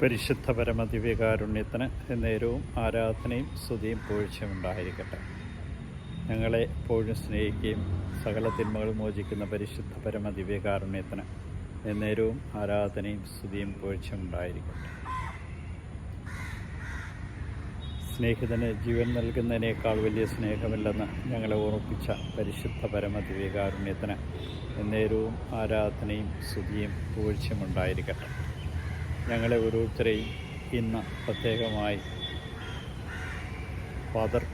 പരിശുദ്ധ പരമദിവ്യകാരുണ്യത്തിന് എന്നേരവും ആരാധനയും സ്തുതിയും പൂഴ്ചയും ഉണ്ടായിരിക്കട്ടെ. ഞങ്ങളെ എപ്പോഴും സ്നേഹിക്കുകയും സകല തിന്മകൾ മോചിക്കുന്ന പരിശുദ്ധ പരമദിവ്യകാരുണ്യത്തിന് എന്നേരവും ആരാധനയും സ്തുതിയും പൂഴ്ചയും ഉണ്ടായിരിക്കട്ടെ. സ്നേഹിതന് ജീവൻ നൽകുന്നതിനേക്കാൾ വലിയ സ്നേഹമില്ലെന്ന് ഞങ്ങളെ ഓർമ്മിപ്പിച്ച പരിശുദ്ധ പരമദിവ്യകാരുണ്യത്തിന് എന്നേരവും ആരാധനയും സ്തുതിയും പൂഴ്ചയും ഉണ്ടായിരിക്കട്ടെ. ഞങ്ങളെ ഓരോരുത്തരെയും ഇന്ന് പ്രത്യേകമായി ഫാദർ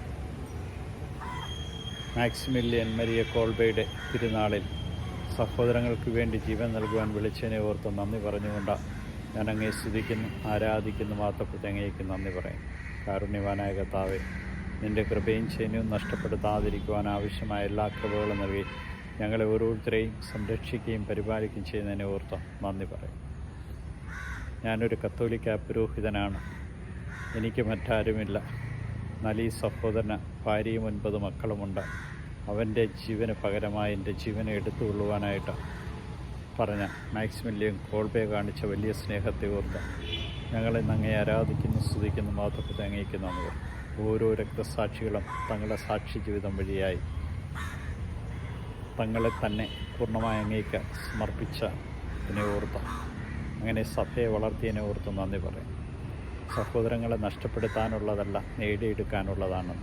മാക്സിമില്യൻ മരിയ കോൾബയുടെ തിരുനാളിൽ സഹോദരങ്ങൾക്ക് വേണ്ടി ജീവൻ നൽകുവാൻ വിളിച്ചതിനെ ഓർത്ത് നന്ദി പറഞ്ഞുകൊണ്ട് ഞാൻ അങ്ങേ സ്തുതിക്കുന്നു ആരാധിക്കുന്നു മാത്രപ്പെട്ട് അങ്ങേക്ക് നന്ദി പറയും കാരുണ്യവാനായ കർത്താവെ നിന്റെ കൃപയും ചൈന്യവും നഷ്ടപ്പെടുത്താതിരിക്കുവാൻ ആവശ്യമായ എല്ലാ കൃപകളും നൽകി ഞങ്ങളെ ഓരോരുത്തരെയും സംരക്ഷിക്കുകയും പരിപാലിക്കുകയും ചെയ്യുന്നതിനെ ഓർത്ത് നന്ദി പറയും ഞാനൊരു കത്തോലിക്ക പുരോഹിതനാണ്. എനിക്ക് മറ്റാരുമില്ല. ഈ സഹോദരന് ഭാര്യയും ഒൻപത് മക്കളുമുണ്ട്. അവന്റെ ജീവന് പകരമായി എന്റെ ജീവനെ എടുത്തുകൊള്ളുവാനായിട്ട് പറഞ്ഞ മാക്സിമില്യം കോൾബെ കാണിച്ച വലിയ സ്നേഹത്തെ ഓർത്ത് ഞങ്ങളെ അങ്ങേ ആരാധിക്കുന്നു സ്തുതിക്കുന്നു മാത്രത്തെ അംഗീകരിക്കുന്നു നമ്മൾ ഓരോ രക്തസാക്ഷികളും തങ്ങളുടെ സാക്ഷി ജീവിതം വഴിയായി തങ്ങളെ തന്നെ പൂർണമായി അങ്ങേക്ക് സമർപ്പിച്ചതിനെ ഓർത്ത് അങ്ങനെ സഭയെ വളർത്തിയതിനെ ഓർത്ത് നന്ദി പറയും. സഹോദരങ്ങളെ നഷ്ടപ്പെടുത്താനുള്ളതല്ല നേടിയെടുക്കാനുള്ളതാണ്.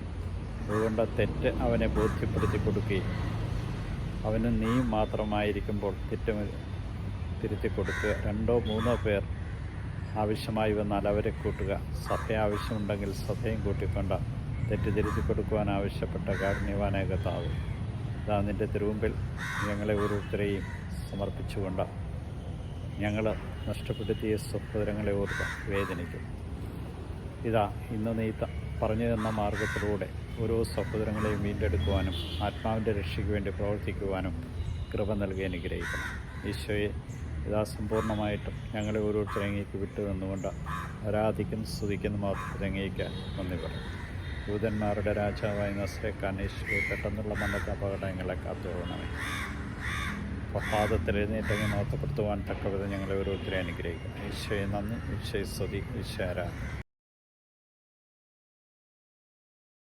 അതുകൊണ്ട് തെറ്റ് അവനെ ബോധ്യപ്പെടുത്തി കൊടുക്കുകയും അവന് നീ മാത്രമായിരിക്കുമ്പോൾ തെറ്റ് തിരുത്തി കൊടുക്കുക. രണ്ടോ മൂന്നോ പേർ ആവശ്യമായി വന്നാൽ അവരെ കൂട്ടുക. സഭ ആവശ്യമുണ്ടെങ്കിൽ സഭയും കൂട്ടിക്കൊണ്ട് തെറ്റ് തിരുത്തി കൊടുക്കുവാൻ ആവശ്യപ്പെട്ട കാരുണ്യവാനായ കഥാവ് ഇതാ നിന്റെ തിരുമുമ്പിൽ ഞങ്ങളെ ഓരോരുത്തരെയും സമർപ്പിച്ചുകൊണ്ട് ഞങ്ങൾ നഷ്ടപ്പെടുത്തിയ സഹോദരങ്ങളെ ഓർത്ത് വേദനിക്കും. ഇതാ ഇന്ന് നീ പറഞ്ഞു തന്ന മാർഗത്തിലൂടെ ഓരോ സഹോദരങ്ങളെയും വീണ്ടെടുക്കുവാനും ആത്മാവിന്റെ രക്ഷയ്ക്ക് വേണ്ടി പ്രവർത്തിക്കുവാനും കൃപ നൽകി അനുഗ്രഹിക്കണം. ഈശോയെ ഇതാ സമ്പൂർണമായിട്ടും ഞങ്ങളെ ഓരോരുത്തരും അങ്ങേക്ക് വിട്ടു നിന്നുകൊണ്ട് ആരാധിക്കുന്ന സ്തുതിക്കുന്ന മാത്രത്തിൽ അങ്ങേക്ക് നന്ദി പറയും. ദൂതന്മാരുടെ രാജാവായ നസ്രേക്കാൻ ഈശോയെ പെട്ടെന്നുള്ള മണ്ണത്തെ അപകടങ്ങളെ കാത്തുപോകണമേ പ്രഭാതത്തിൽ എഴുന്നേറ്റങ്ങ് നോത്തപ്പെടുത്തുവാൻ തക്കവിധം ഞങ്ങളെ ഓരോരുത്തരെ അനുഗ്രഹിക്കണം ഈശോയെ നന്ദി. ഈശോയെ സ്തുതി. ഈശോരാ